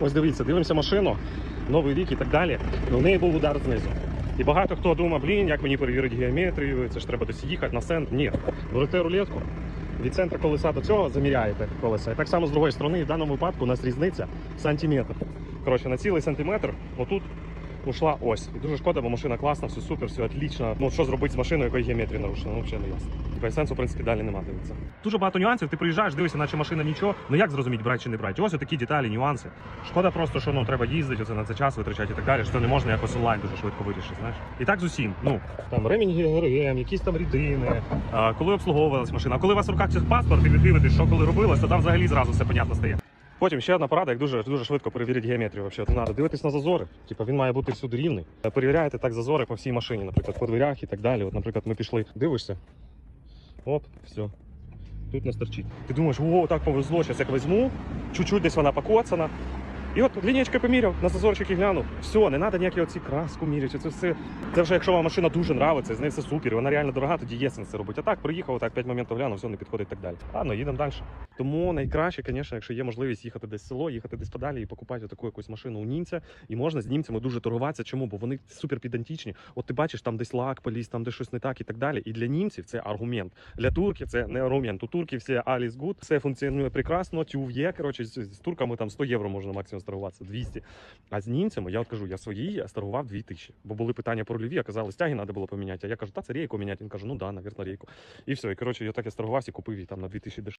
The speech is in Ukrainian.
Ось дивіться, дивимося машину, новий рік і так далі. В неї був удар знизу. І багато хто думає, блін, як мені перевірити геометрію, це ж треба десь їхати на сент. Ні. Берете рулетку, від центру колеса до цього заміряєте колеса. І так само з другої сторони, в даному випадку у нас різниця сантиметр. Коротше, на цілий сантиметр отут ушла ось. І дуже шкода, бо машина класна, все супер, все отлично. Ну що зробити з машиною, якої геометрія нарушена? Ну взагалі не ясно. Типа сенсу, в принципі, далі нема дивитися. Дуже багато нюансів. Ти приїжджаєш, дивишся, наче машина нічого. Ну як зрозуміти, брати чи не брати? Ось такі деталі, нюанси. Шкода просто, що ну треба їздити, оце на це час витрачати і так далі. Що не можна якось онлайн дуже швидко вирішити. Знаєш, і так з усім. Ну там ремінь ГРМ, якісь там рідини, а, коли обслуговувалась машина. А коли у вас в руках паспорт, і ви дивитесь, що коли робилось, то там взагалі зразу все понятно стає. Потім ще одна порада, як дуже дуже швидко перевірити геометрію. Вообще. Треба дивитись на зазори. Типа він має бути всюди рівний. Перевіряєте так зазори по всій машині, наприклад, по дверях і так далі. От, наприклад, ми пішли, дивишся. Оп, все. Тут нас торчить. Ти думаєш, о, так повезло, зараз як візьму, чуть-чуть десь вона покоцана. І от лінієчкою поміряв, на зазорчики глянув. Все, не треба ніякі оці краску міряти. Це все. Це вже якщо вам машина дуже нравиться, з нею все супер, вона реально дорога, тоді є сенс це робити. А так, приїхав, так 5 моментів глянув, все не підходить і так далі. Ладно, їдемо далі. Тому найкраще, звісно, якщо є можливість їхати десь в село, їхати десь подалі і покупати таку якусь машину у німця. І можна з німцями дуже торгуватися. Чому? Бо вони супер підантічні. От ти бачиш, там десь лак поліз, там десь щось не так і так далі. І для німців це аргумент. Для турків це не аргумент. У турків всі аліс гуд, все функціонує прекрасно, тюв є. Коротше, з, з турками там 100 євро можна максимум сторгуватися, 200. А з німцями, я от кажу, я свої я старгував 2000. Бо були питання про львів, я казали, стяги треба було поміняти. А я кажу, та це рейку міняти. Він каже, ну да, навірно, рейку. І все. І коротше, я так я старгувався купив її там на 2000 дешевше.